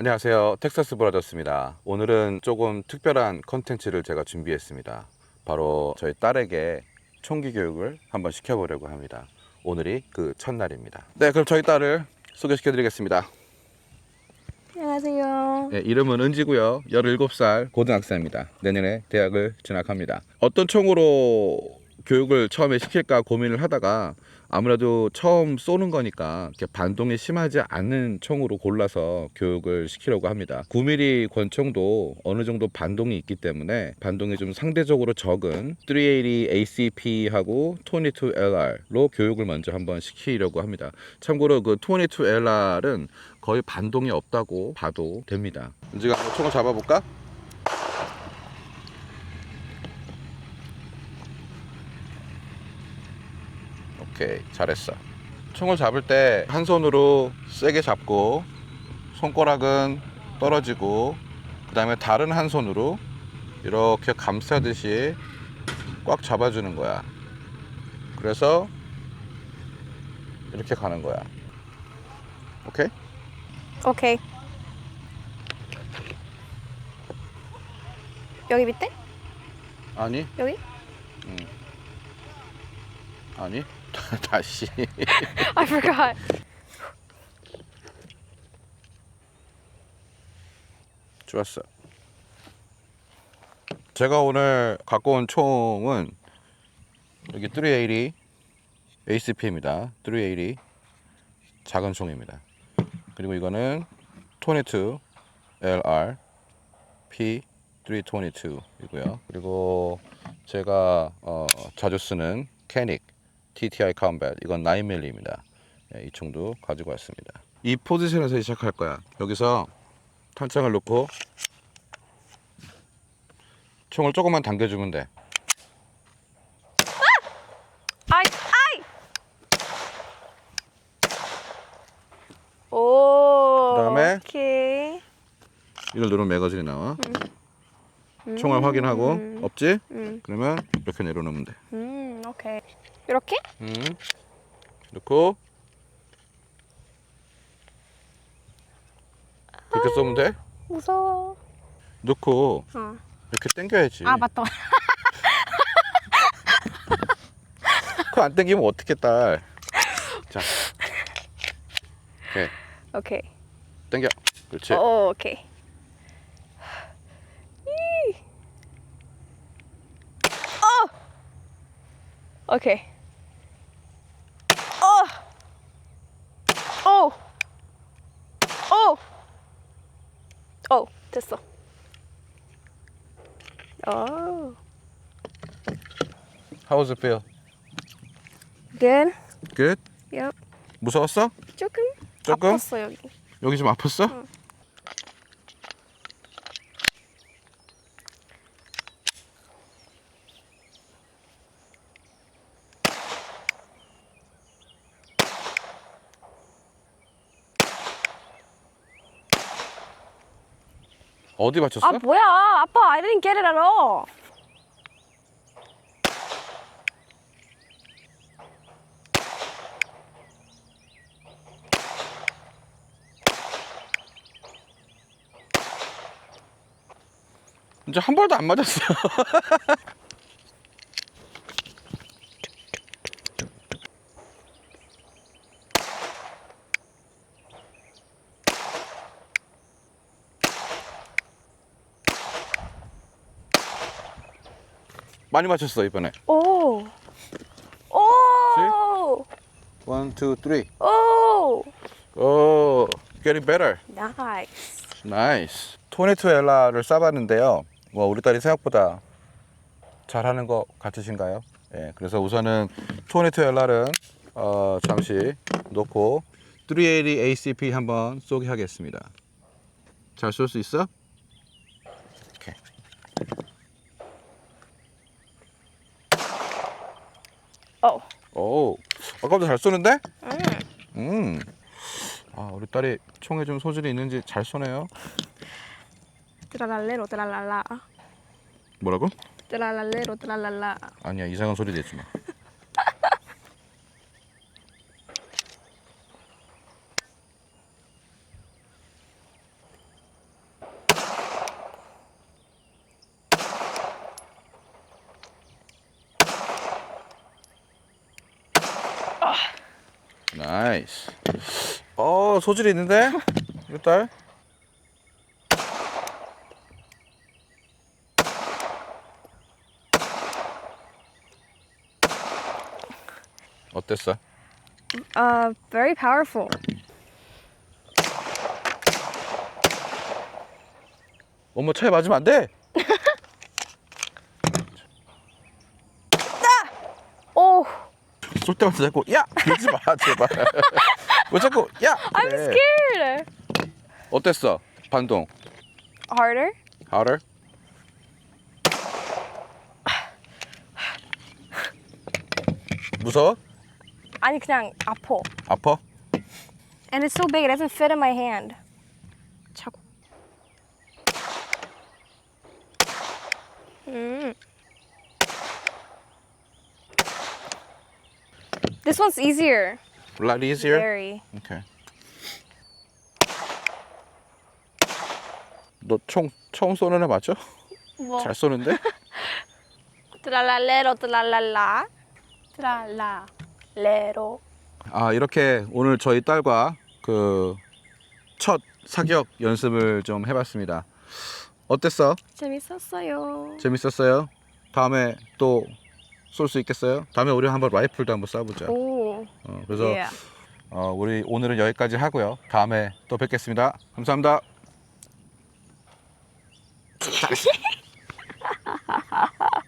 안녕하세요. 텍사스 브라더스입니다. 오늘은 조금 특별한 컨텐츠를 제가 준비했습니다. 바로 저희 딸에게 총기 교육을 한번 시켜보려고 합니다. 오늘이 그 첫날입니다. 네, 그럼 저희 딸을 소개시켜 드리겠습니다. 안녕하세요. 네, 이름은 은지고요. 17살 고등학생입니다. 내년에 대학을 진학합니다. 어떤 총으로 교육을 처음에 시킬까 고민을 하다가 아무래도 처음 쏘는 거니까 반동이 심하지 않는 총으로 골라서 교육을 시키려고 합니다. 9mm 권총도 어느 정도 반동이 있기 때문에 반동이 좀 상대적으로 적은 380 ACP하고 22LR로 교육을 먼저 한번 시키려고 합니다. 참고로 그 22LR은 거의 반동이 없다고 봐도 됩니다. 은지가 한번 총을 잡아볼까? 오케이 잘했어. 총을 잡을 때 한 손으로 세게 잡고 손가락은 떨어지고 그 다음에 다른 한 손으로 이렇게 감싸듯이 꽉 잡아주는 거야. 그래서 이렇게 가는 거야. 오케이? 오케이. 여기 밑에? 아니 여기? 아니 다시 I forgot. 좋았어. 제가 오늘 갖고 온 총은 여기 380 ACP입니다. 380 작은 총입니다. 그리고 이거는 22 LR P322이고요. 그리고 제가 어, 자주 쓰는 캐닉 TTI 컴뱃 이건 9mm입니다. 예, 이 총도 가지고 왔습니다. 이 포지션에서 시작할 거야. 여기서 탄창을 넣고 총을 조금만 당겨주면 돼. 아이, 아이! 오. 그다음에? 오케이. 이걸 누르면 매거진이 나와. 총알 확인하고 없지? 음. 그러면 이렇게 내려놓으면 돼. 음, 오케이. 이렇게? 음. 넣고 그렇게 쏘면 돼. 무서워. 넣고 어. 이렇게 당겨야지. 아, 맞다. 그거 안 당기면 어떻게 딸? 자, 오케이 오케이. 당겨. 그렇지. 오, 오케이. 이. 어. 오케이. 어. 오. 오. 오, 됐어. 오. How was it feel? Good. Good. Yep. 무서웠어? 조금 조금? 아팠어 여기. 여기 좀 아팠어? 어디 맞췄어? 아 뭐야 아빠 I didn't get it at all 이제 한 발도 안 맞았어. 많이 맞췄어 이번에. 오 오! One, two, three. 오! 오, getting better. 나이스 나이스. 토네투 엘라를 쏴봤는데요. 와, 우리 딸이 생각보다 잘하는 것 같으신가요? 예, 그래서 우선은 토네투 엘라를 어, 잠시 놓고 380 ACP 한번 쏘게 하겠습니다. 잘 쏠 수 있어? 오케이. 오 오, 아까보다 잘 쏘는데? 음. 음. 아, 우리 딸이 총에 좀 소질이 있는지 잘 쏘네요. 뜨랄랄레로 뜨랄랄라 뭐라고? 뜨랄랄레로 뜨랄랄라 아니야, 이상한 소리 내지 마. 나이스. 어 소질이 있는데 우리 딸. 어땠어? Uh, very powerful. 어머 차에 맞으면 안 돼. Oh, 쏠 때마다 자꾸 야 밀지 마 제발. 왜 자꾸 야? I'm 그래. scared. 어땠어? 반동. Harder. Harder. 무서워? 아니 그냥 아파. 아파? And it's so big, it doesn't fit in my hand. 자꾸. 음. This one's easier. A lot easier. Very. Okay. 너총 처음 쏘는 애 맞죠? 뭐? 잘 쏘는데? 트랄랄레로 트랄랄라. 트랄라 레로. 아 이렇게 오늘 저희 딸과 그 첫 사격 연습을 좀 해봤습니다. 어땠어? 재밌었어요. 재밌었어요? 다음에 또 쏠 수 있겠어요? 다음에 우리 한번 라이플도 한번 쏴보자. 오. 어, 그래서 예. 어, 우리 오늘은 여기까지 하고요. 다음에 또 뵙겠습니다. 감사합니다.